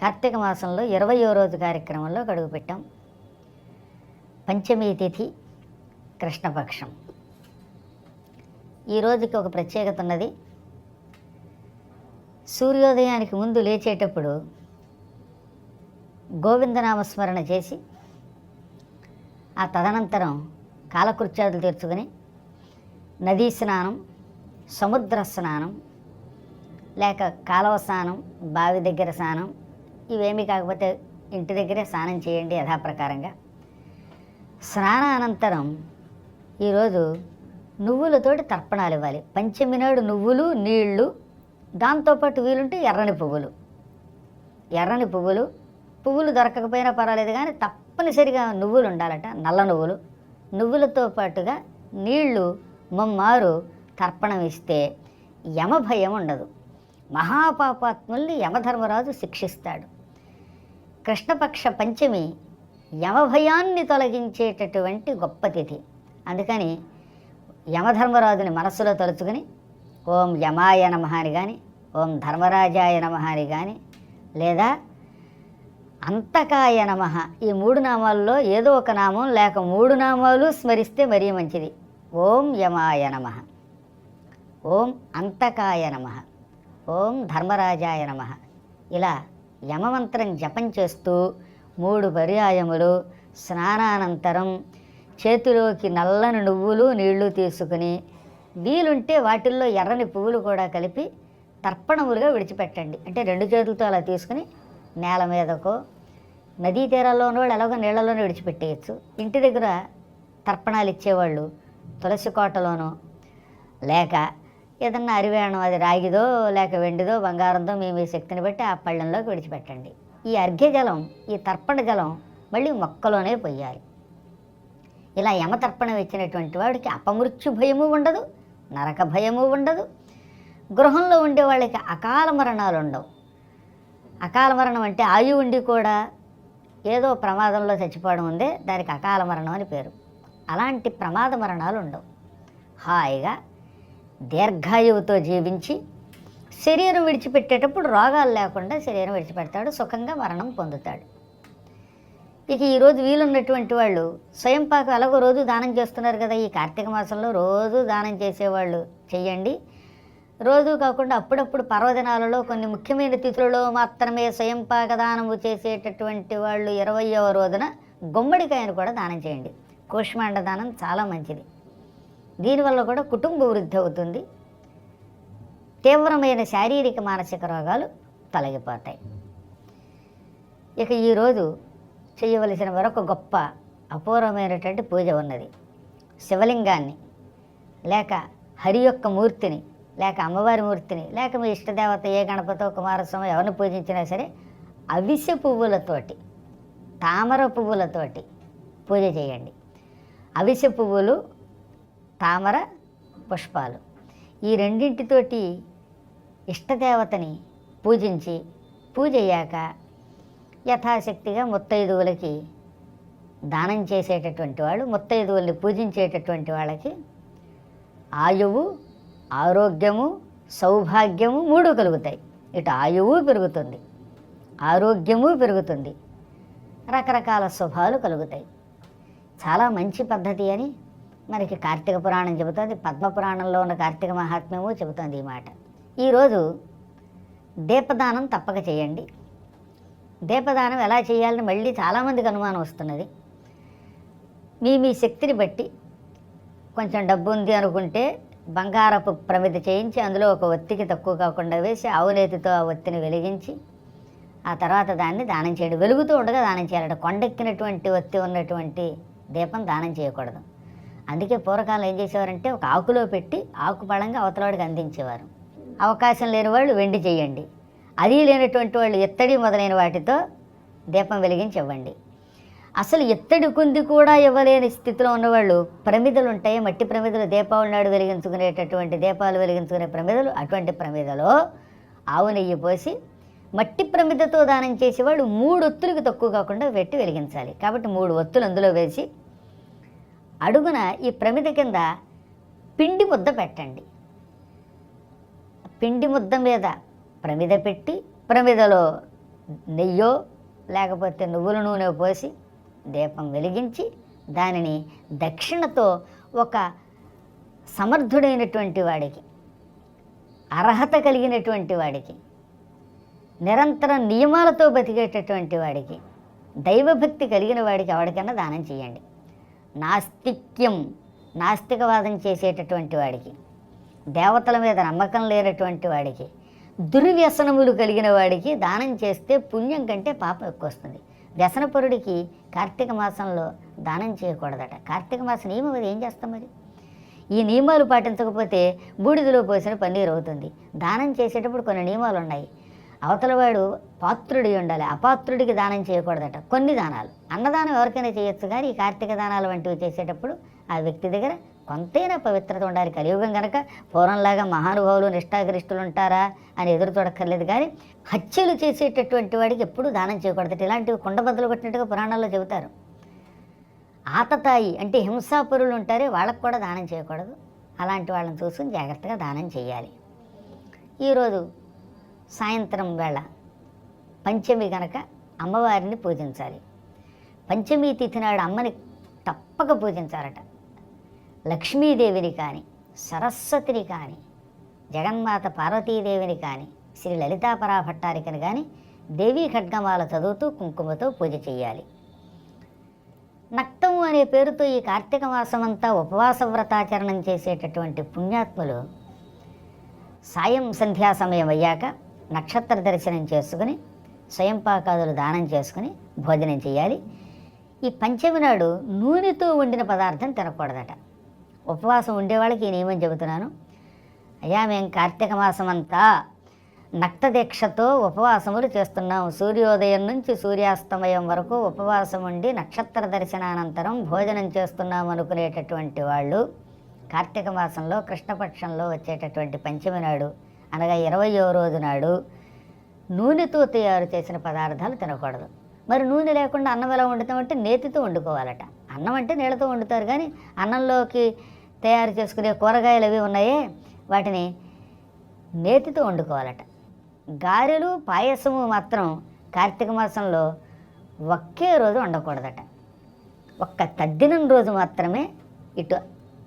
కార్తీక మాసంలో ఇరవయో రోజు కార్యక్రమంలో గడుగు పంచమి తిథి కృష్ణపక్షం. ఈ రోజుకి ఒక ప్రత్యేకత ఉన్నది. సూర్యోదయానికి ముందు లేచేటప్పుడు గోవిందనామస్మరణ చేసి ఆ తదనంతరం కాలకృత్యాదులు తీర్చుకొని నదీ స్నానం సముద్ర స్నానం లేక కాలువ స్నానం బావి దగ్గర స్నానం ఇవేమీ కాకపోతే ఇంటి దగ్గరే స్నానం చేయండి యథాప్రకారంగా. స్నానానంతరం ఈరోజు నువ్వులతోటి తర్పణాలు ఇవ్వాలి. పంచమి నాడు నువ్వులు నీళ్ళు దాంతోపాటు వీలుంటే ఎర్రని పువ్వులు. ఎర్రని పువ్వులు పువ్వులు దొరకకపోయినా పర్వాలేదు కానీ తప్పనిసరిగా నువ్వులు ఉండాలట నల్ల నువ్వులు. నువ్వులతో పాటుగా నీళ్ళు మమ్మారు తర్పణం ఇస్తే యమ భయం ఉండదు. మహాపాపాత్ముల్ని యమధర్మరాజు శిక్షిస్తాడు. కృష్ణపక్ష పంచమి యమభయాన్ని తొలగించేటటువంటి గొప్ప తిథి. అందుకని యమధర్మరాజుని మనస్సులో తలుచుకుని ఓం యమాయ నమ అని కానీ ఓం ధర్మరాజాయ నమ అని కానీ లేదా అంతకాయ నమ ఈ మూడు నామాల్లో ఏదో ఒక నామం లేక మూడు నామాలు స్మరిస్తే మరీ మంచిది. ఓం యమాయ నమ. ఓం అంతకాయ నమ. ఓం ధర్మరాజాయ నమ. ఇలా యమమంత్రం జపం చేస్తూ మూడు పర్యాయములు స్నానానంతరం చేతిలోకి నల్లని నువ్వులు నీళ్ళు తీసుకుని వీలుంటే వాటిల్లో ఎర్రని పువ్వులు కూడా కలిపి తర్పణములుగా విడిచిపెట్టండి. అంటే రెండు చేతులతో అలా తీసుకుని నేల మీదకో నదీ తీరాల్లో ఉన్నవాళ్ళు ఎలాగో నీళ్ళలోనే విడిచిపెట్టేయచ్చు. ఇంటి దగ్గర తర్పణాలు ఇచ్చేవాళ్ళు తులసి కోటలోనో లేక ఏదన్నా అరివేణం అది రాగిదో లేక వెండిదో బంగారంతో మేము ఈ శక్తిని బట్టి ఆ పళ్ళెంలోకి విడిచిపెట్టండి. ఈ అర్ఘ్యజలం ఈ తర్పణ జలం మళ్ళీ మొక్కలోనే పొయ్యాలి ఇలా యమతర్పణం ఇచ్చినటువంటి వాడికి అపమృత్యు భయము ఉండదు నరక భయము ఉండదు. గృహంలో ఉండే వాళ్ళకి అకాల మరణాలు ఉండవు. అకాల మరణం అంటే ఆయు ఉండి కూడా ఏదో ప్రమాదంలో చచ్చిపోవడం ఉందే దానికి అకాల మరణం అని పేరు. అలాంటి ప్రమాద మరణాలు ఉండవు. హాయిగా దీర్ఘాయువుతో జీవించి శరీరం విడిచిపెట్టేటప్పుడు రోగాలు లేకుండా శరీరం విడిచిపెడతాడు సుఖంగా మరణం పొందుతాడు. ఇక ఈరోజు వీలున్నటువంటి వాళ్ళు స్వయం పాకం ఎలాగో రోజు దానం చేస్తున్నారు కదా ఈ కార్తీక మాసంలో రోజు దానం చేసేవాళ్ళు చెయ్యండి. రోజు కాకుండా అప్పుడప్పుడు పర్వదినాలలో కొన్ని ముఖ్యమైన తిథులలో మాత్రమే స్వయం పాక దానము చేసేటటువంటి వాళ్ళు ఇరవయవ రోజున గుమ్మడికాయను కూడా దానం చేయండి. కోష్మాండ దానం చాలా మంచిది. దీనివల్ల కూడా కుటుంబ వృద్ధి అవుతుంది. తీవ్రమైన శారీరక మానసిక రోగాలు తొలగిపోతాయి. ఇక ఈరోజు చేయవలసిన మరొక గొప్ప అపూర్వమైనటువంటి పూజ ఉన్నది. శివలింగాన్ని లేక హరి యొక్క మూర్తిని లేక అమ్మవారి మూర్తిని లేక మీ ఇష్టదేవత ఏ గణపతో కుమారస్వామి ఎవరిని పూజించినా సరే అవిసె పువ్వులతోటి తామర పువ్వులతోటి పూజ చేయండి. అవిసె పువ్వులు తామర పుష్పాలు. ఈ రెండింటితోటి ఇష్టదేవతని పూజించి పూజ అయ్యాక యథాశక్తిగా ముత్తైదువులకి దానం చేసేటటువంటి వాళ్ళు ముత్తైదువుల్ని పూజించేటటువంటి వాళ్ళకి ఆయువు ఆరోగ్యము సౌభాగ్యము మూడు కలుగుతాయి. ఇటు ఆయువు పెరుగుతుంది ఆరోగ్యము పెరుగుతుంది రకరకాల శుభాలు కలుగుతాయి. చాలా మంచి పద్ధతి అని మనకి కార్తీక పురాణం చెబుతుంది పద్మపురాణంలో ఉన్న కార్తీక మహాత్మ్యము చెబుతుంది ఈ మాట. ఈరోజు దీపదానం తప్పక చేయండి. దీపదానం ఎలా చేయాలని మళ్ళీ చాలామందికి అనుమానం వస్తున్నది. మీ మీ శక్తిని బట్టి కొంచెం డబ్బు ఉంది అనుకుంటే బంగారపు ప్రమిద చేయించి అందులో ఒక ఒత్తికి తక్కువ కాకుండా వేసి ఆవునేతితో ఆ ఒత్తిని వెలిగించి ఆ తర్వాత దాన్ని దానం చేయండి. వెలుగుతూ ఉండగా దానం చేయాలట. కొండెక్కినటువంటి ఒత్తి ఉన్నటువంటి దీపం దానం చేయకూడదు. అందుకే పూర్వకాలం ఏం చేసేవారంటే ఒక ఆకులో పెట్టి ఆకు పడంగా అవతలవాడికి అందించేవారు. అవకాశం లేని వాళ్ళు వెండి చేయండి. అది లేనటువంటి వాళ్ళు ఎత్తడి మొదలైన వాటితో దీపం వెలిగించి ఇవ్వండి అసలు ఎత్తడి కుంది కూడా ఇవ్వలేని స్థితిలో ఉన్నవాళ్ళు ప్రమిదలు ఉంటాయి. మట్టి ప్రమిదలు దీపావళి నాడు వెలిగించుకునేటటువంటి దీపాలు వెలిగించుకునే ప్రమిదలు అటువంటి ప్రమిదలో ఆవు నెయ్యి పోసి మట్టి ప్రమిదతో దానం చేసేవాళ్ళు మూడు ఒత్తులకు తక్కువ కాకుండా పెట్టి వెలిగించాలి. కాబట్టి మూడు ఒత్తులు అందులో వేసి అడుగున ఈ ప్రమిద కింద పిండి ముద్ద పెట్టండి. పిండి ముద్ద మీద ప్రమిద పెట్టి ప్రమిదలో నెయ్యో లేకపోతే నువ్వుల నూనె పోసి దీపం వెలిగించి దానిని దక్షిణతో ఒక సమర్థుడైనటువంటి వాడికి అర్హత కలిగినటువంటి వాడికి నిరంతరం నియమాలతో బతికేటటువంటి వాడికి దైవభక్తి కలిగిన వాడికి ఎవరికైనా దానం చేయండి. నాస్తిక్యం నాస్తికవాదం చేసేటటువంటి వాడికి దేవతల మీద నమ్మకం లేనటువంటి వాడికి దుర్వ్యసనములు కలిగిన వాడికి దానం చేస్తే పుణ్యం కంటే పాపం ఎక్కువ వస్తుంది వ్యసనపరుడికి కార్తీక మాసంలో దానం చేయకూడదట. కార్తీక మాస నియమం అది ఏం చేస్తాం మరి? ఈ నియమాలు పాటించకపోతే బూడిదలో పోసిన పన్నీరు అవుతుంది దానం చేసేటప్పుడు కొన్ని నియమాలు ఉన్నాయి అవతలవాడు పాత్రుడి ఉండాలి. అపాత్రుడికి దానం చేయకూడదట. కొన్ని దానాలు. అన్నదానం ఎవరికైనా చేయొచ్చు కానీ ఈ కార్తీక దానాలు వంటివి చేసేటప్పుడు ఆ వ్యక్తి దగ్గర కొంతైనా పవిత్రత ఉండాలి. కలియుగం కనుక పూర్వంలాగా మహానుభావులు నిష్ఠాగరిష్ఠులు ఉంటారా అని ఎదురు చూడక్కర్లేదు కానీ హత్యలు చేసేటటువంటి వాడికి ఎప్పుడూ దానం చేయకూడదట. ఇలాంటివి కుండబద్దలు కొట్టినట్టుగా పురాణాల్లో చెబుతారు. ఆతతాయి అంటే హింసాపరులు ఉంటారే వాళ్ళకు కూడా దానం చేయకూడదు. అలాంటి వాళ్ళని చూసుకుని జాగ్రత్తగా దానం చేయాలి. ఈరోజు సాయంత్రం వేళ పంచమి గనక అమ్మవారిని పూజించాలి. పంచమి తిథి నాడు అమ్మని తప్పక పూజించాలట. లక్ష్మీదేవిని కానీ సరస్వతిని కానీ జగన్మాత పార్వతీదేవిని కానీ శ్రీ లలితాపరా భట్టారికని కానీ దేవీ ఖడ్గమాల చదువుతూ కుంకుమతో పూజ చేయాలి. నక్తము అనే పేరుతో ఈ కార్తీక మాసమంతా ఉపవాస వ్రతాచరణం చేసేటటువంటి పుణ్యాత్ములు సాయం సంధ్యా సమయం అయ్యాక నక్షత్ర దర్శనం చేసుకుని స్వయంపాకాదులు దానం చేసుకుని భోజనం చేయాలి. ఈ పంచమి నాడు నూనెతో వండిన పదార్థం తినకూడదట. ఉపవాసం ఉండేవాళ్ళకి ఈ నియమం చెబుతున్నాను. అయ్యా మేము కార్తీక మాసం అంతా నక్త దీక్షతో ఉపవాసములు చేస్తున్నాం. సూర్యోదయం నుంచి సూర్యాస్తమయం వరకు ఉపవాసం ఉండి నక్షత్ర దర్శనానంతరం భోజనం చేస్తున్నాం అనుకునేటటువంటి వాళ్ళు కార్తీక మాసంలో కృష్ణపక్షంలో వచ్చేటటువంటి పంచమి నాడు అనగా ఇరవయో రోజు నాడు నూనెతో తయారు చేసిన పదార్థాలు తినకూడదు. మరి నూనె లేకుండా అన్నం ఎలా వండుతామంటే నేతితో వండుకోవాలట. అన్నం అంటే నీళ్ళతో వండుతారు కానీ అన్నంలోకి తయారు చేసుకునే కూరగాయలు అవి ఉన్నాయే వాటిని నేతితో వండుకోవాలట. గారెలు పాయసము మాత్రం కార్తీక మాసంలో ఒకే రోజు వండకూడదట. ఒక్క తద్దినం రోజు మాత్రమే ఇటు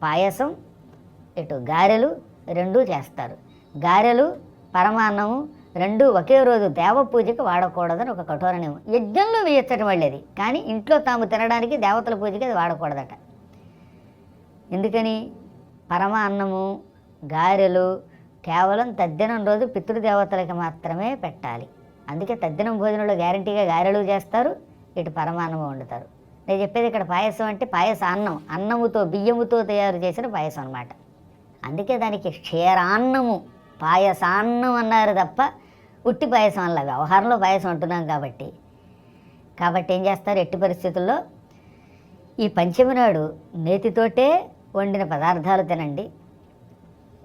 పాయసం ఇటు గారెలు రెండూ చేస్తారు. గారెలు పరమాన్నము రెండు ఒకే రోజు దేవ పూజకి వాడకూడదని ఒక కఠోర నియమం. యజ్ఞంలో వేయచ్చటం వాళ్ళేది కానీ ఇంట్లో తాము తినడానికి దేవతల పూజకి అది వాడకూడదట. ఎందుకని? పరమ అన్నము గారెలు కేవలం తద్దినం రోజు పితృదేవతలకి మాత్రమే పెట్టాలి. అందుకే తద్దినం భోజనంలో గ్యారంటీగా గారెలు చేస్తారు ఇటు పరమాన్నము వండుతారు. నేను చెప్పేది ఇక్కడ పాయసం అంటే పాయస అన్నం అన్నముతో బియ్యముతో తయారు చేసిన పాయసం అన్నమాట. అందుకే దానికి క్షీరాన్నము పాయసాన్నం అన్నారు తప్ప ఉట్టి పాయసం అలా వ్యవహారంలో పాయసం అంటున్నాం కాబట్టి. కాబట్టి ఏం చేస్తారు? ఎట్టి పరిస్థితుల్లో ఈ పంచమి నాడు నేతితోటే వండిన పదార్థాలు తినండి.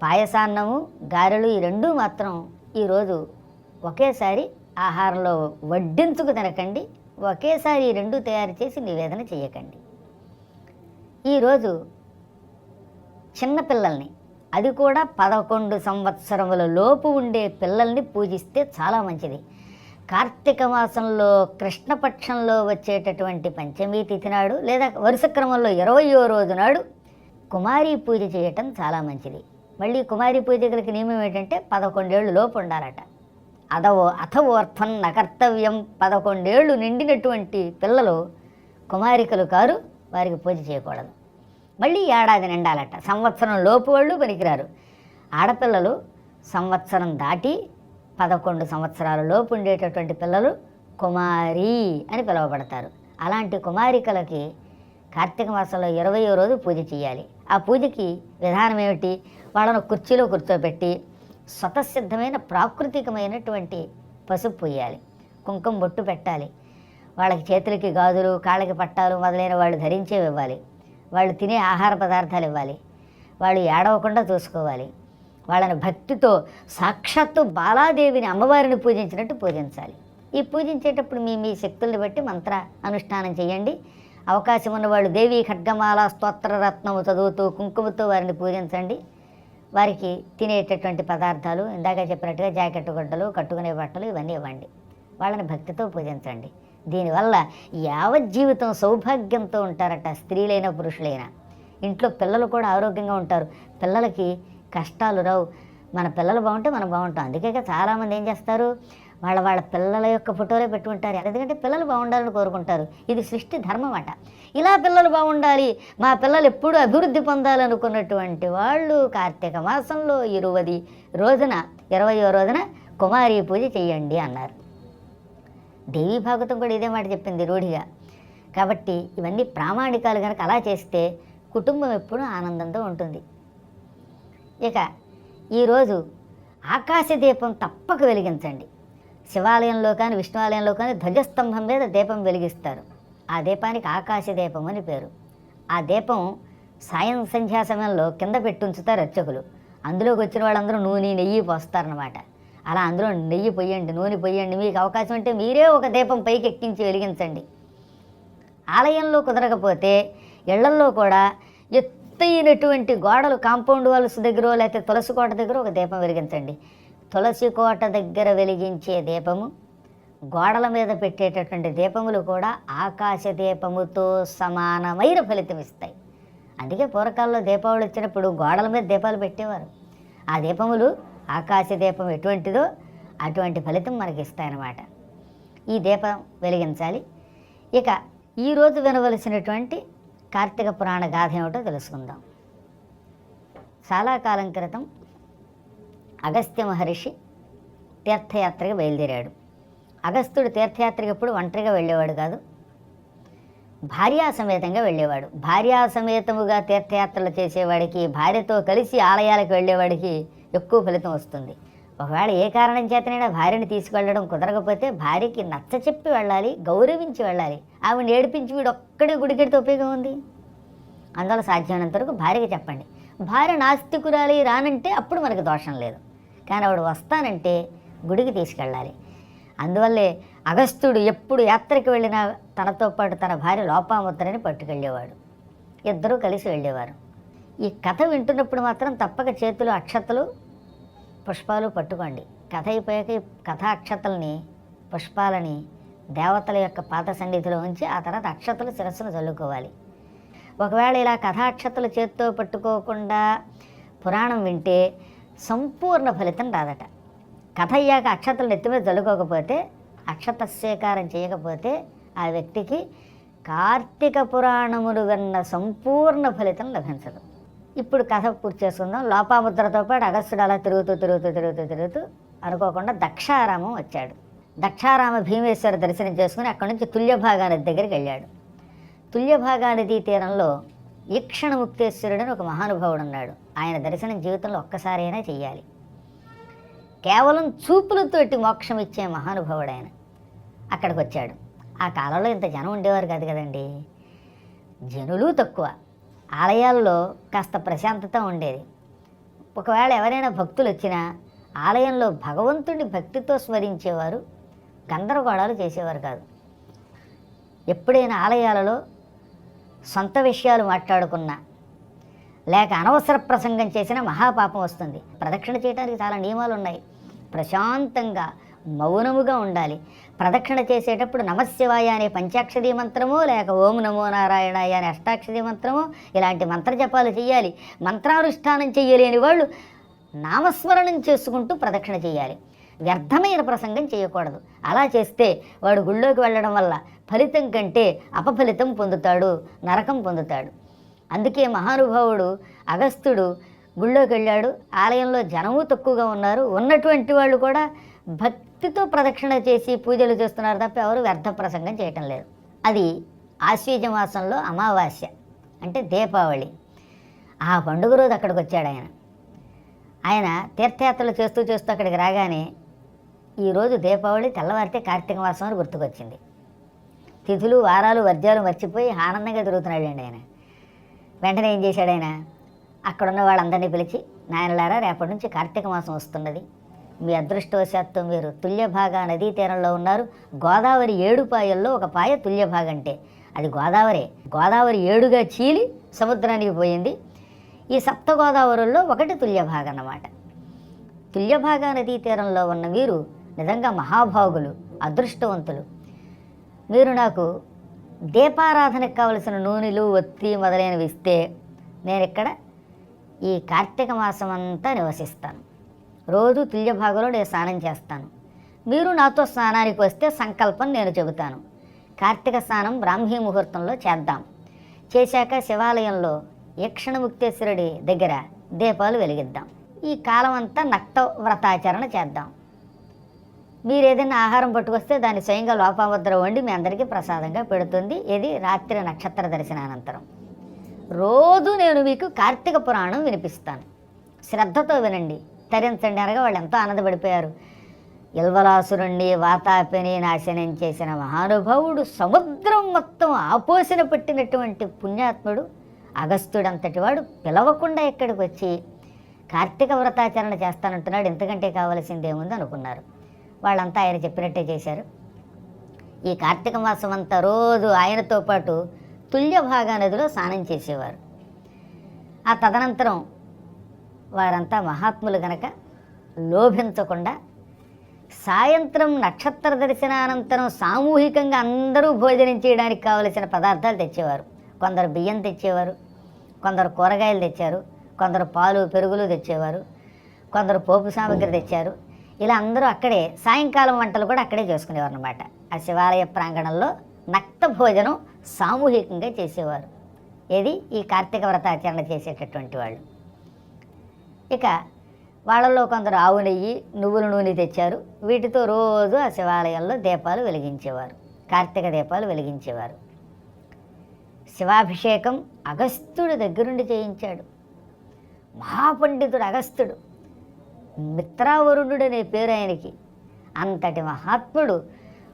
పాయసాన్నము గారెలు ఈ రెండూ మాత్రం ఈరోజు ఒకేసారి ఆహారంలో వడ్డించుకు తినకండి. ఒకేసారి ఈ రెండు తయారు చేసి నివేదన చేయకండి. ఈరోజు చిన్నపిల్లల్ని అది కూడా పదకొండు సంవత్సరముల లోపు ఉండే పిల్లల్ని పూజిస్తే చాలా మంచిది. కార్తీక మాసంలో కృష్ణపక్షంలో వచ్చేటటువంటి పంచమీ తిథి నాడు లేదా వరుస క్రమంలో ఇరవయో రోజు నాడు కుమారి పూజ చేయటం చాలా మంచిది. మళ్ళీ కుమారి పూజకులకి నియమం ఏంటంటే పదకొండేళ్ళు లోపు ఉండాలట. అదవో అథవోర్థం నకర్తవ్యం పదకొండేళ్ళు నిండినటువంటి పిల్లలు కుమారికలు కారు వారికి పూజ చేయకూడదు. మళ్ళీ ఏడాది నిండాలట. సంవత్సరం లోపు వాళ్ళు పనికిరారు. ఆడపిల్లలు సంవత్సరం దాటి పదకొండు సంవత్సరాల లోపు ఉండేటటువంటి పిల్లలు కుమారి అని పిలువబడతారు. అలాంటి కుమారికలకి కార్తీక మాసంలో ఇరవయో రోజు పూజ చేయాలి. ఆ పూజకి విధానం ఏమిటి? వాళ్ళను కుర్చీలో కూర్చోబెట్టి స్వతసిద్ధమైన ప్రాకృతికమైనటువంటి పసుపు పోయాలి. కుంకుమ బొట్టు పెట్టాలి. వాళ్ళకి చేతులకి గాజులు కాళ్ళకి పట్టాలు మొదలైన వాళ్ళు ధరించేవి ఇవ్వాలి వాళ్ళు తినే ఆహార పదార్థాలు ఇవ్వాలి. వాళ్ళు ఏడవకుండా చూసుకోవాలి. వాళ్ళని భక్తితో సాక్షాత్తు బాలాదేవిని అమ్మవారిని పూజించినట్టు పూజించాలి. ఈ పూజించేటప్పుడు మీ మీ శక్తుల్ని బట్టి మంత్ర అనుష్ఠానం చేయండి. అవకాశం ఉన్నవాళ్ళు దేవి ఖడ్గమాల స్తోత్ర రత్నము చదువుతూ కుంకుమతో వారిని పూజించండి. వారికి తినేటటువంటి పదార్థాలు ఇందాక చెప్పినట్టుగా జాకెట్ గుడ్డలు కట్టుకునే బట్టలు ఇవన్నీ ఇవ్వండి. వాళ్ళని భక్తితో పూజించండి. దీనివల్ల యావత్ జీవితం సౌభాగ్యంతో ఉంటారట స్త్రీలైన పురుషులైనా. ఇంట్లో పిల్లలు కూడా ఆరోగ్యంగా ఉంటారు. పిల్లలకి కష్టాలు రావు. మన పిల్లలు బాగుంటే మనం బాగుంటాం. అందుకే చాలామంది ఏం చేస్తారు? వాళ్ళ వాళ్ళ పిల్లల యొక్క ఫోటోలే పెట్టుకుంటారు ఎందుకంటే పిల్లలు బాగుండాలని కోరుకుంటారు. ఇది సృష్టి ధర్మం అట. ఇలా పిల్లలు బాగుండాలి. మా పిల్లలు ఎప్పుడూ అభివృద్ధి పొందాలనుకున్నటువంటి వాళ్ళు కార్తీక మాసంలో ఇరువది రోజున ఇరవయో రోజున కుమారీ పూజ చేయండి అన్నారు. దేవీ భాగవతం కూడా ఇదే మాట చెప్పింది రూఢిగా. కాబట్టి ఇవన్నీ ప్రామాణికాలు కనుక అలా చేస్తే కుటుంబం ఎప్పుడూ ఆనందంతో ఉంటుంది. ఇక ఈరోజు ఆకాశ దీపం తప్పక వెలిగించండి. శివాలయంలో కానీ విష్ణువాలయంలో కానీ ధ్వజస్తంభం మీద దీపం వెలిగిస్తారు. ఆ దీపానికి ఆకాశ దీపం అని పేరు. ఆ దీపం సాయం సంధ్యా సమయంలో కింద పెట్టి ఉంచుతారు అర్చకులు. అందులోకి వచ్చిన వాళ్ళందరూ నూనె నెయ్యి పోస్తారనమాట అలా అందులో నెయ్యి పొయ్యండి నూనె పొయ్యండి మీకు అవకాశం ఉంటే మీరే ఒక దీపం పైకి ఎక్కించి వెలిగించండి. ఆలయంలో కుదరకపోతే ఇళ్ళల్లో కూడా ఎత్తైనటువంటి గోడలు కాంపౌండ్ వాల్స్ దగ్గర లేకపోతే తులసి కోట దగ్గర ఒక దీపం వెలిగించండి. తులసి కోట దగ్గర వెలిగించే దీపము గోడల మీద పెట్టేటటువంటి దీపములు కూడా ఆకాశ దీపముతో సమానమైన ఫలితం ఇస్తాయి. అందుకే పూర్వకాలంలో దీపావళి వచ్చినప్పుడు గోడల మీద దీపాలు పెట్టేవారు. ఆ దీపములు ఆకాశ దీపం ఎటువంటిదో అటువంటి ఫలితం మనకి ఇస్తాయన్నమాట ఈ దీపం వెలిగించాలి. ఇక ఈరోజు వినవలసినటువంటి కార్తీక పురాణ గాథ ఏమిటో తెలుసుకుందాం. చాలా కాలం క్రితం అగస్త్య మహర్షి తీర్థయాత్రకి బయలుదేరాడు. అగస్త్యుడు తీర్థయాత్రకి ఎప్పుడు ఒంటరిగా వెళ్ళేవాడు కాదు. భార్యాసమేతంగా వెళ్ళేవాడు. భార్యాసమేతముగా తీర్థయాత్రలు చేసేవాడికి భార్యతో కలిసి ఆలయాలకు వెళ్ళేవాడికి ఎక్కువ ఫలితం వస్తుంది. ఒకవేళ ఏ కారణం చేతనైనా భార్యని తీసుకెళ్ళడం కుదరకపోతే భార్యకి నచ్చ చెప్పి వెళ్ళాలి గౌరవించి వెళ్ళాలి. ఆవిడ ఏడిపించి వీడు ఒక్కడే గుడికెడితే ఉపయోగం ఉంది? అందువల్ల సాధ్యమైనంత వరకు భార్యకి చెప్పండి. భార్య నాస్తికురాలి రానంటే అప్పుడు మనకు దోషం లేదు. కానీ ఆవిడ వస్తానంటే గుడికి తీసుకెళ్ళాలి. అందువల్లే అగస్త్యుడు ఎప్పుడు యాత్రకి వెళ్ళినా తనతో పాటు తన భార్య లోపాముద్రని పట్టుకెళ్ళేవాడు. ఇద్దరూ కలిసి వెళ్ళేవారు. ఈ కథ వింటున్నప్పుడు మాత్రం తప్పక చేతులు అక్షతలు పుష్పాలు పట్టుకోండి. కథ అయిపోయాక ఈ కథా అక్షతల్ని పుష్పాలని దేవతల యొక్క పాత సన్నిధిలో ఉంచి ఆ తర్వాత అక్షతలు శిరస్సును చల్లుకోవాలి. ఒకవేళ ఇలా కథాక్షతలు చేత్తో పట్టుకోకుండా పురాణం వింటే సంపూర్ణ ఫలితం రాదట. కథ అయ్యాక అక్షతలు నెత్తి మీద చల్లుకోకపోతే అక్షత స్వీకారం చేయకపోతే ఆ వ్యక్తికి కార్తీక పురాణములు విన్న సంపూర్ణ ఫలితం లభించదు. ఇప్పుడు కథ పూర్తి చేసుకుందాం. లోపాముద్రతో పాటు అగస్త్యుడు అలా తిరుగుతూ తిరుగుతూ తిరుగుతూ తిరుగుతూ అనుకోకుండా దక్షారామం వచ్చాడు. దక్షారామ భీమేశ్వర దర్శనం చేసుకుని అక్కడి నుంచి తుల్యభాగానది దగ్గరికి వెళ్ళాడు. తుల్యభాగా నదీ తీరంలో ఈక్షణముక్తేశ్వరుడు అని ఒక మహానుభావుడు ఉన్నాడు. ఆయన దర్శనం జీవితంలో ఒక్కసారైనా చెయ్యాలి. కేవలం చూపులతోటి మోక్షం ఇచ్చే మహానుభావుడు ఆయన. అక్కడికి వచ్చాడు ఆ కాలంలో ఇంత జనం ఉండేవారు కాదు కదండి. జనులు తక్కువ. ఆలయాల్లో కాస్త ప్రశాంతత ఉండేది. ఒకవేళ ఎవరైనా భక్తులు వచ్చినా ఆలయంలో భగవంతుడిని భక్తితో స్మరించేవారు గందరగోళాలు చేసేవారు కాదు. ఎప్పుడైనా ఆలయాలలో సొంత విషయాలు మాట్లాడుకున్నా లేక అనవసర ప్రసంగం చేసినా మహాపాపం వస్తుంది. ప్రదక్షిణ చేయడానికి చాలా నియమాలు ఉన్నాయి ప్రశాంతంగా మౌనముగా ఉండాలి. ప్రదక్షిణ చేసేటప్పుడు నమశివాయ అనే పంచాక్షరీ మంత్రమో లేక ఓం నమో నారాయణాయ అనే అష్టాక్షరీ మంత్రమో ఇలాంటి మంత్రజపాలు చేయాలి. మంత్రానుష్ఠానం చేయలేని వాళ్ళు నామస్మరణం చేసుకుంటూ ప్రదక్షిణ చేయాలి. వ్యర్థమైన ప్రసంగం చేయకూడదు. అలా చేస్తే వాడు గుళ్ళోకి వెళ్ళడం వల్ల ఫలితం కంటే అపఫలితం పొందుతాడు నరకం పొందుతాడు. అందుకే మహానుభావుడు అగస్త్యుడు గుళ్ళోకి వెళ్ళాడు. ఆలయంలో జనము తక్కువగా ఉన్నారు. ఉన్నటువంటి వాళ్ళు కూడా భక్తి భక్తితో ప్రదక్షిణ చేసి పూజలు చేస్తున్నారు తప్ప ఎవరు వ్యర్థ ప్రసంగం చేయటం లేదు. అది ఆశ్వీజ మాసంలో అమావాస్య అంటే దీపావళి. ఆ పండుగ రోజు అక్కడికి వచ్చాడు ఆయన. ఆయన తీర్థయాత్రలు చేస్తూ చేస్తూ అక్కడికి రాగానే ఈరోజు దీపావళి తెల్లవారితే కార్తీక మాసం అని గుర్తుకొచ్చింది. తిథులు వారాలు వర్జాలు మర్చిపోయి ఆనందంగా తిరుగుతున్నాడండి ఆయన. వెంటనే ఏం చేశాడు ఆయన? అక్కడున్న వాళ్ళందరినీ పిలిచి నాయనలారా రేపటి నుంచి కార్తీక మాసం వస్తున్నది. మీ అదృష్టవశాత్తు మీరు తుల్యభాగ నదీ తీరంలో ఉన్నారు. గోదావరి ఏడు పాయల్లో ఒక పాయ తుల్యభాగ అంటే. అది గోదావరి. గోదావరి ఏడుగా చీలి సముద్రానికి పోయింది. ఈ సప్త గోదావరుల్లో ఒకటి తుల్యభాగ అన్నమాట. తుల్యభాగ నదీ తీరంలో ఉన్న వీరు నిజంగా మహాభాగులు అదృష్టవంతులు. మీరు నాకు దీపారాధనకు కావలసిన నూనెలు ఒత్తి మొదలైనవి ఇస్తే నేను ఇక్కడ ఈ కార్తీక మాసం అంతా నివసిస్తాను. రోజు తుల్యభాగంలో నేను స్నానం చేస్తాను. మీరు నాతో స్నానానికి వస్తే సంకల్పం నేను చెబుతాను. కార్తీక స్నానం బ్రాహ్మీ ముహూర్తంలో చేద్దాం. చేశాక శివాలయంలో యక్షణముక్తేశ్వరుడి దగ్గర దీపాలు వెలిగిద్దాం. ఈ కాలం అంతా నక్త వ్రతాచరణ చేద్దాం. మీరు ఏదైనా ఆహారం పట్టుకొస్తే దాన్ని స్వయంగా లోపాముద్ర వండి మీ అందరికీ ప్రసాదంగా పెడుతుంది. ఇది రాత్రి నక్షత్ర దర్శనానంతరం. రోజు నేను మీకు కార్తీక పురాణం వినిపిస్తాను. శ్రద్ధతో వినండి. తరించండి. అనగా వాళ్ళు ఎంతో ఆనందపడిపోయారు. ఇల్వలాసురుణ్ణి వాతాపిని నాశనం చేసిన మహానుభావుడు సముద్రం మొత్తం ఆపోసిన పెట్టినటువంటి పుణ్యాత్ముడు అగస్త్యుడంతటి వాడు పిలవకుండా ఇక్కడికి వచ్చి కార్తీక వ్రతాచరణ చేస్తానంటున్నాడు. ఎంతకంటే కావలసిందేముంది అనుకున్నారు. వాళ్ళంతా ఆయన చెప్పినట్టే చేశారు. ఈ కార్తీక మాసం అంతా రోజు ఆయనతో పాటు తుల్య భాగా నదిలో స్నానం చేసేవారు. ఆ తదనంతరం వారంతా మహాత్ములు గనక లోభించకుండా సాయంత్రం నక్షత్ర దర్శనానంతరం సామూహికంగా అందరూ భోజనం చేయడానికి కావలసిన పదార్థాలు తెచ్చేవారు. కొందరు బియ్యం తెచ్చేవారు కొందరు కూరగాయలు తెచ్చారు కొందరు పాలు పెరుగులు తెచ్చేవారు కొందరు పోపు సామగ్రి తెచ్చారు. ఇలా అందరూ అక్కడే సాయంకాలం వంటలు కూడా అక్కడే చేసుకునేవారు అనమాట ఆ శివాలయ ప్రాంగణంలో నక్త భోజనం సామూహికంగా చేసేవారు. ఏది? ఈ కార్తీక వ్రతాచరణ చేసేటటువంటి వాళ్ళు. ఇక వాళ్ళల్లో కొందరు ఆవు నెయ్యి నువ్వుల నూనె తెచ్చారు. వీటితో రోజు ఆ శివాలయంలో దీపాలు వెలిగించేవారు. కార్తీక దీపాలు వెలిగించేవారు. శివాభిషేకం అగస్త్యుడి దగ్గరుండి చేయించాడు. మహాపండితుడు అగస్త్యుడు మిత్రావరుణుడు అనే పేరు ఆయనకి. అంతటి మహాత్ముడు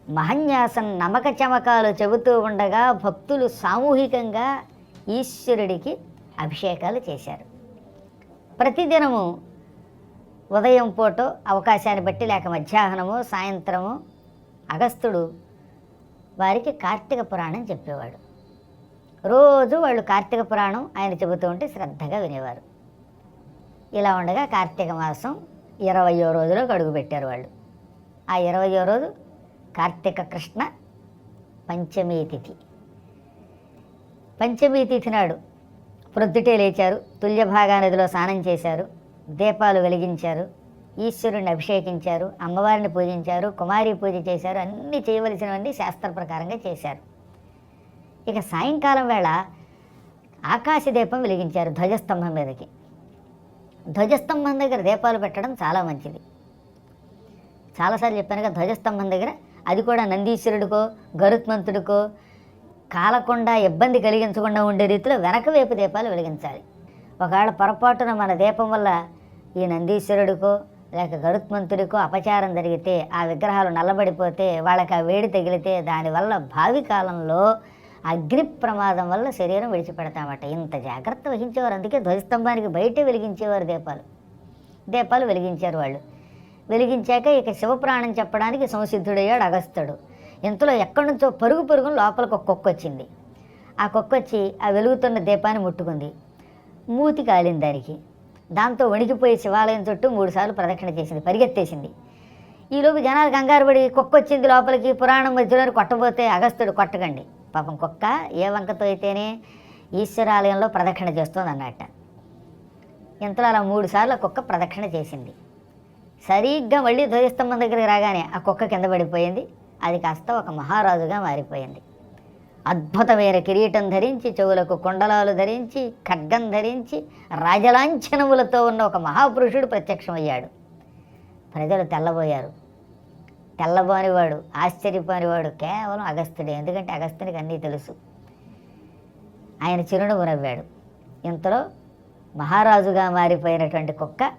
మహన్యాసం నమక చమకాలు చెబుతూ ఉండగా భక్తులు సామూహికంగా ఈశ్వరుడికి అభిషేకాలు చేశారు. ప్రతిదినము ఉదయం పూట అవకాశాన్ని బట్టి లేక మధ్యాహ్నము సాయంత్రము అగస్తుడు వారికి కార్తీక పురాణం చెప్పేవాడు. రోజు వాళ్ళు కార్తీక పురాణం ఆయన చెబుతూ ఉంటే శ్రద్ధగా వినేవారు. ఇలా ఉండగా కార్తీక మాసం ఇరవయో రోజులోకి అడుగుపెట్టారు వాళ్ళు. ఆ ఇరవయో రోజు కార్తీక కృష్ణ పంచమీ తిథి. పంచమీ తిథి నాడు ప్రొద్దుటే లేచారు తుల్యభాగా నదిలో స్నానం చేశారు దీపాలు వెలిగించారు ఈశ్వరుని అభిషేకించారు అమ్మవారిని పూజించారు కుమారి పూజ చేశారు అన్నీ చేయవలసినవన్నీ శాస్త్ర ప్రకారంగా చేశారు. ఇక సాయంకాలం వేళ ఆకాశ దీపం వెలిగించారు ధ్వజస్తంభం మీదకి. ధ్వజస్తంభం దగ్గర దీపాలు పెట్టడం చాలా మంచిది. చాలాసార్లు చెప్పాను కదా ధ్వజస్తంభం దగ్గర అది కూడా నందీశ్వరుడికో గరుత్మంతుడికో కాలకుండా ఇబ్బంది కలిగించకుండా ఉండే రీతిలో వెనక వైపు దీపాలు వెలిగించాలి. ఒకవేళ పొరపాటున మన దీపం వల్ల ఈ నందీశ్వరుడికో లేక గరుత్మంతుడికో అపచారం జరిగితే ఆ విగ్రహాలు నల్లబడిపోతే వాళ్ళకి ఆ వేడి తగిలితే దానివల్ల భావి కాలంలో అగ్ని ప్రమాదం వల్ల శరీరం విడిచిపెడతామట. ఇంత జాగ్రత్త వహించేవారు. అందుకే ధ్వజస్తంభానికి బయటే వెలిగించేవారు దీపాలు. దీపాలు వెలిగించారు వాళ్ళు. వెలిగించాక ఇక శివపురాణం చెప్పడానికి సంసిద్ధుడయ్యాడు అగస్తుడు. ఇంతలో ఎక్కడి నుంచో పరుగు పరుగున లోపలికి ఒక కుక్క వచ్చింది. ఆ కుక్క వచ్చి ఆ వెలుగుతున్న దీపాన్ని ముట్టుకుంది. మూతి కాలింది దానికి. దాంతో వణికిపోయి శివాలయం చుట్టూ మూడుసార్లు ప్రదక్షిణ చేసింది పరిగెత్తేసింది. ఈలోపు జనాలు కంగారు పడి కుక్క వచ్చింది లోపలికి పురాణం మధ్యలో కొట్టబోతే అగస్త్యుడు కొట్టకండి. పాపం కుక్క ఏ వంకతో అయితేనే ఈశ్వరాలయంలో ప్రదక్షిణ చేస్తుంది అన్నట్ట ఇంతలో అలా మూడు సార్లు కుక్క ప్రదక్షిణ చేసింది. సరిగ్గా మళ్ళీ ధ్వజస్తంభం దగ్గరికి రాగానే ఆ కుక్క కింద పడిపోయింది. అది కాస్త ఒక మహారాజుగా మారిపోయింది. అద్భుతమైన కిరీటం ధరించి చెవులకు కుండలాలు ధరించి ఖడ్గం ధరించి రాజలాంఛనములతో ఉన్న ఒక మహాపురుషుడు ప్రత్యక్షమయ్యాడు. ప్రజలు తెల్లబోయారు. తెల్లబోనివాడు ఆశ్చర్యపోనివాడు కేవలం అగస్త్యుడే ఎందుకంటే అగస్త్యునికి అన్నీ తెలుసు. ఆయన చిరునవ్వు నవ్వాడు. ఇంతలో మహారాజుగా మారిపోయినటువంటి కుక్క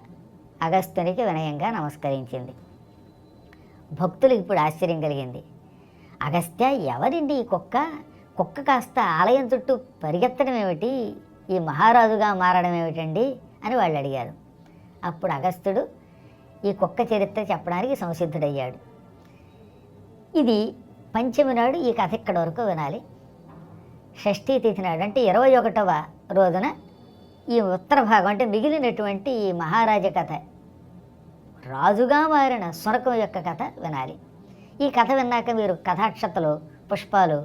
అగస్త్యునికి వినయంగా నమస్కరించింది. భక్తులకు ఇప్పుడు ఆశ్చర్యం కలిగింది. అగస్త్య ఎవరండి ఈ కుక్క? కుక్క కాస్త ఆలయం చుట్టూ పరిగెత్తడం ఏమిటి ఈ మహారాజుగా మారడం ఏమిటండి అని వాళ్ళు అడిగారు. అప్పుడు అగస్త్యుడు ఈ కుక్క చరిత్ర చెప్పడానికి సంసిద్ధుడయ్యాడు. ఇది పంచమి నాడు ఈ కథ ఇక్కడ వరకు వినాలి. షష్ఠీ తిథి నాడు అంటే ఇరవై ఒకటవ రోజున ఈ ఉత్తర భాగం అంటే మిగిలినటువంటి ఈ మహారాజ కథ రాజుగా మారిన సునకం యొక్క కథ వినాలి. ఈ కథ విన్నాక మీరు కథాక్షతలు పుష్పాలు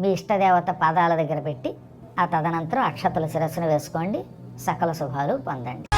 మీ ఇష్టదేవత పాదాల దగ్గర పెట్టి ఆ తదనంతరం అక్షతలు శిరస్సును వేసుకోండి. సకల శుభాలు పొందండి.